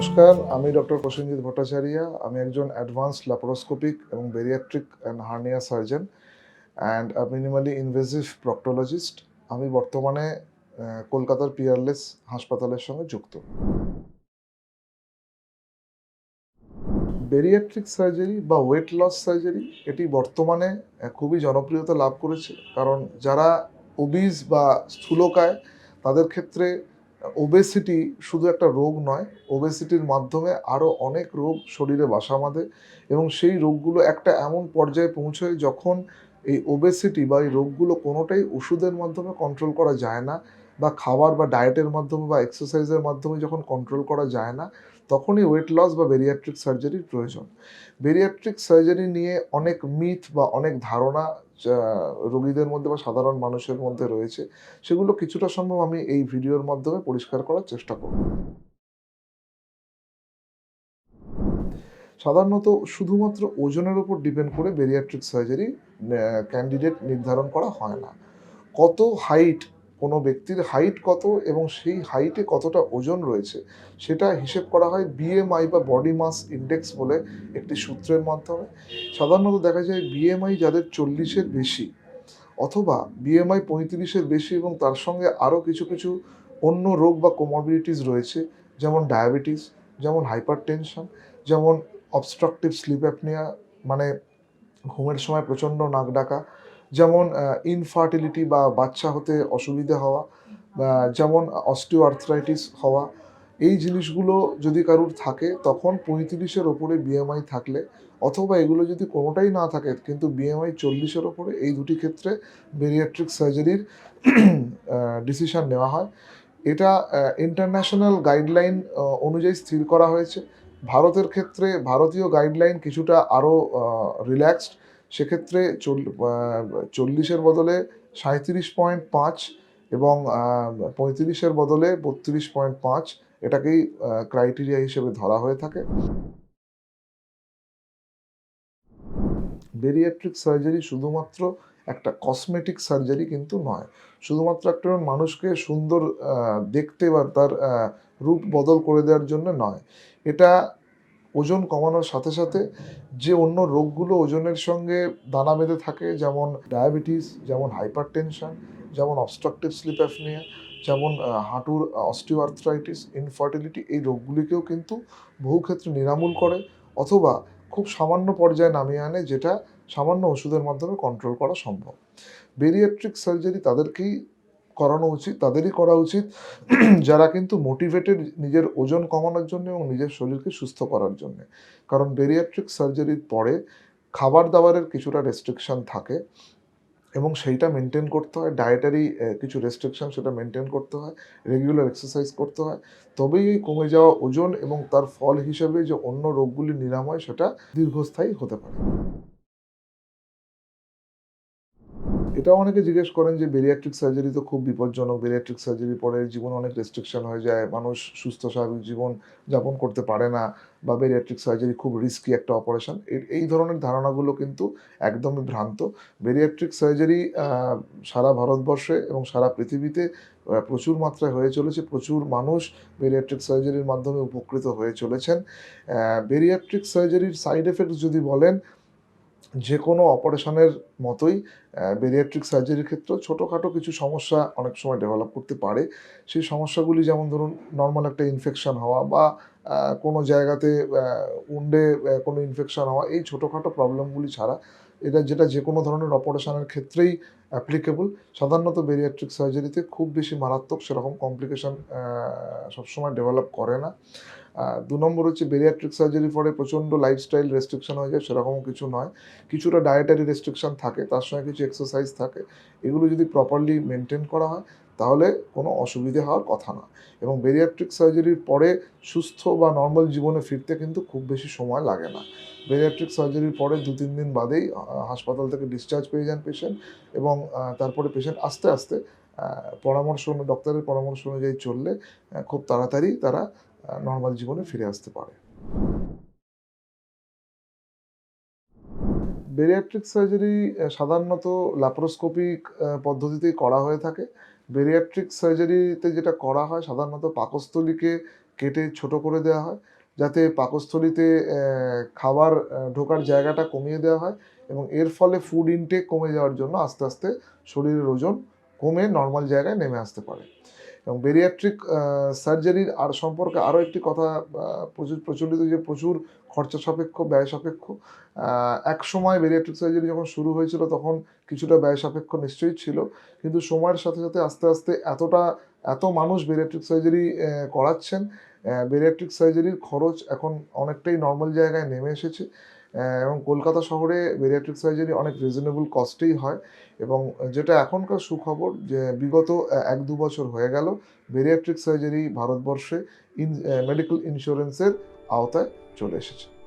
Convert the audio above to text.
নমস্কার, আমি ডক্টর প্রসেনজিৎ ভট্টাচার্য, আমি একজন অ্যাডভান্সড ল্যাপারোস্কোপিক এবং bariatric and hernia surgeon and minimally invasive proctologist আমি বর্তমানে কলকাতার পিয়ারলেস হাসপাতালের সঙ্গে যুক্ত। বেরিয়াট্রিক সার্জারি বা ওয়েট লস সার্জারি এটি বর্তমানে খুবই জনপ্রিয়তা লাভ করেছে। কারণ যারা ওবিজ বা স্থূলকায়, তাদের ক্ষেত্রে ওবেসিটি শুধু একটা রোগ নয় ওবেসিটির মাধ্যমে আরও অনেক রোগ শরীরে বাসা বাঁধে এবং সেই রোগগুলো একটা এমন পর্যায়ে পৌঁছয় যখন এই ওবেসিটি বা এই রোগগুলো কোনোটাই ওষুধের মাধ্যমে কন্ট্রোল করা যায় না বা খাবার বা ডায়েটের মাধ্যমে বা এক্সারসাইজের মাধ্যমে যখন কন্ট্রোল করা যায় না তখনই ওয়েট লস বা বেরিয়াট্রিক সার্জারির প্রয়োজন। বেরিয়াট্রিক সার্জারি নিয়ে অনেক মিথ বা অনেক ধারণা রোগীদের মধ্যে বা সাধারণ মানুষের মধ্যে রয়েছে, সেগুলো কিছুটা সম্ভব আমি এই ভিডিওর মাধ্যমে পরিষ্কার করার চেষ্টা করব। সাধারণত শুধুমাত্র ওজনের উপর ডিপেন্ড করে বেরিয়াট্রিক সার্জারি ক্যান্ডিডেট নির্ধারণ করা হয় না। কত হাইট কোনো ব্যক্তির হাইট কত এবং সেই হাইটে কতটা ওজন রয়েছে, সেটা হিসেব করা হয় বিএমআই বা বডি মাস ইন্ডেক্স বলে একটি সূত্রের মাধ্যমে। সাধারণত দেখা যায় বিএমআই যাদের চল্লিশের বেশি অথবা বিএমআই পঁয়ত্রিশের বেশি এবং তার সঙ্গে আরও কিছু কিছু অন্য রোগ বা কোমরবিলিটিস রয়েছে, যেমন ডায়াবেটিস যেমন হাইপার টেনশন যেমন অবস্ট্রাকটিভ স্লিপ অ্যাপনিয়া মানে ঘুমের সময় প্রচণ্ড নাক ডাকা যেমন ইনফার্টিলিটি বা বাচ্চা হতে অসুবিধে হওয়া যেমন অস্টিও আর্থরাইটিস হওয়া, এই জিনিসগুলো যদি কারুর থাকে, তখন পঁয়ত্রিশের ওপরে বিএমআই থাকলে, অথবা এগুলো যদি কোনোটাই না থাকে, কিন্তু বিএমআই চল্লিশের ওপরে এই দুটি ক্ষেত্রে বেরিয়াট্রিক সার্জারির ডিসিশন নেওয়া হয়। এটা ইন্টারন্যাশনাল গাইডলাইন অনুযায়ী স্থির করা হয়েছে। ভারতের ক্ষেত্রে ভারতীয় গাইডলাইন কিছুটা আরও রিল্যাক্সড সেক্ষেত্রে চল- চল্লিশের বদলে সাঁত্রিশ পয়েন্ট পাঁচ এবং পঁয়ত্রিশের বদলে বত্রিশ পয়েন্ট পাঁচ এটাকেই ক্রাইটেরিয়া হিসেবে ধরা হয়ে থাকে। বেরিয়াট্রিক সার্জারি শুধুমাত্র একটা কসমেটিক সার্জারি কিন্তু নয়। শুধুমাত্র একটা মানুষকে সুন্দর দেখতে বা তার রূপ বদল করে দেওয়ার জন্য নয়। এটা ওজন কমানোর সাথে সাথে যে অন্য রোগগুলো ওজনের সঙ্গে দানা বেঁধে থাকে, যেমন ডায়াবেটিস, যেমন হাইপার টেনশন যেমন অবস্ট্রাকটিভ স্লিপ অ্যাপনিয়া, যেমন হাঁটুর অস্টিওআর্থ্রাইটিস, ইনফার্টিলিটি, এই রোগগুলিকেও কিন্তু বহু ক্ষেত্রে নিরামূল করে অথবা খুব সামান্য পর্যায়ে নামিয়ে আনে, যেটা সামান্য ওষুধের মাধ্যমে কন্ট্রোল করা সম্ভব। বেরিয়াট্রিক সার্জারি তাদেরকেই করানো উচিত, তাদেরই করা উচিত। যারা কিন্তু মোটিভেটেড নিজের ওজন কমানোর জন্য এবং নিজের শরীরকে সুস্থ করার জন্য। কারণ বেরিয়াট্রিক সার্জারির পরে খাবার দাবারের কিছুটা রেস্ট্রিকশন থাকে এবং সেইটা মেনটেন করতে হয়। ডায়েটারি কিছু রেস্ট্রিকশন সেটা মেনটেন করতে হয়। রেগুলার এক্সারসাইজ করতে হয়। তবেই এই কমে যাওয়া ওজন এবং তার ফল হিসেবে যে অন্য রোগগুলি নিরাময় সেটা দীর্ঘস্থায়ী হতে পারে। এটাও অনেকে জিজ্ঞেস করেন যে বেরিয়াট্রিক সার্জারি তো খুব বিপজ্জনক। বেরিয়াট্রিক সার্জারি পরে জীবনে অনেক রেস্ট্রিকশন হয়ে যায়। মানুষ সুস্থ, স্বাভাবিক জীবন যাপন করতে পারে না বা বেরিয়াট্রিক সার্জারি খুব রিস্কি একটা অপারেশন এই ধরনের ধারণাগুলো কিন্তু একদমই ভ্রান্ত। বেরিয়াট্রিক সার্জারি সারা ভারতবর্ষে এবং সারা পৃথিবীতে প্রচুর মাত্রায় হয়ে চলেছে। প্রচুর মানুষ বেরিয়াট্রিক সার্জারির মাধ্যমে উপকৃত হয়ে চলেছেন। বেরিয়াট্রিক সার্জারির সাইড এফেক্টস যদি বলেন যে কোনো অপারেশনের মতোই বেরিয়াট্রিক সার্জারির ক্ষেত্রেও ছোটোখাটো কিছু সমস্যা অনেক সময় ডেভেলপ করতে পারে। সেই সমস্যাগুলি যেমন ধরুন নর্মাল একটা ইনফেকশান হওয়া বা কোনো জায়গাতে উন্ডে কোনো ইনফেকশন হওয়া, এই ছোটোখাটো প্রবলেমগুলি ছাড়া এটা যেটা যে কোনো ধরনের অপারেশনের ক্ষেত্রেই অ্যাপ্লিকেবল সাধারণত বেরিয়াট্রিক সার্জারিতে খুব বেশি মারাত্মক সেরকম কমপ্লিকেশন সবসময় ডেভেলপ করে না। দু নম্বর হচ্ছে বেরিয়াট্রিক সার্জারি পরে প্রচণ্ড লাইফস্টাইল রেস্ট্রিকশন হয়ে যায় সেরকম কিছু নয়। কিছুটা ডায়েটারি রেস্ট্রিকশন থাকে, তার সঙ্গে কিছু এক্সারসাইজ থাকে। এগুলো যদি প্রপারলি মেনটেন করা হয়, তাহলে কোনো অসুবিধে হওয়ার কথা না। এবং বেরিয়াট্রিক সার্জারির পরে সুস্থ বা নর্মাল জীবনে ফিরতে কিন্তু খুব বেশি সময় লাগে না। বেরিয়াট্রিক সার্জারির পরে দু তিন দিন বাদেই হাসপাতাল থেকে ডিসচার্জ পেয়ে যান পেশেন্ট এবং তারপরে পেশেন্ট আস্তে আস্তে পরামর্শ ডক্টরের পরামর্শ অনুযায়ী চললে খুব তাড়াতাড়ি তারা নর্মাল জীবনে ফিরে আসতে পারে। বেরিয়াট্রিক সার্জারি সাধারণত ল্যাপারোস্কোপিক পদ্ধতিতেই করা হয়ে থাকে। বেরিয়াট্রিক সার্জারিতে যেটা করা হয়, সাধারণত পাকস্থলীকে কেটে ছোট করে দেওয়া হয়, যাতে পাকস্থলীতে খাবার ঢোকার জায়গাটা কমিয়ে দেওয়া হয় এবং এর ফলে ফুড ইনটেক কমে যাওয়ার জন্য আস্তে আস্তে শরীরের ওজন কমে নর্মাল জায়গায় নেমে আসতে পারে। এবং বেরিয়াট্রিক সার্জারির আর সম্পর্কে আরও একটি কথা প্রচুর, প্রচলিত যে প্রচুর খরচা সাপেক্ষ, ব্যয় সাপেক্ষ এক সময় বেরিয়াট্রিক সার্জারি যখন শুরু হয়েছিল তখন কিছুটা ব্যয় সাপেক্ষ নিশ্চয়ই ছিল। কিন্তু সময়ের সাথে সাথে আস্তে আস্তে এতটা, এত মানুষ বেরিয়াট্রিক সার্জারি করাচ্ছেন বেরিয়াট্রিক সার্জারির খরচ এখন অনেকটাই নর্মাল জায়গায় নেমে এসেছে। এবং কলকাতা শহরে বেরিয়াট্রিক সার্জারি অনেক রিজনেবল কস্টেই হয় এবং যেটা এখনকার সুখবর যে বিগত এক দু বছর হয়ে গেল বেরিয়াট্রিক সার্জারি ভারতবর্ষে ইন মেডিকেল ইন্স্যুরেন্সের আওতায় চলে এসেছে।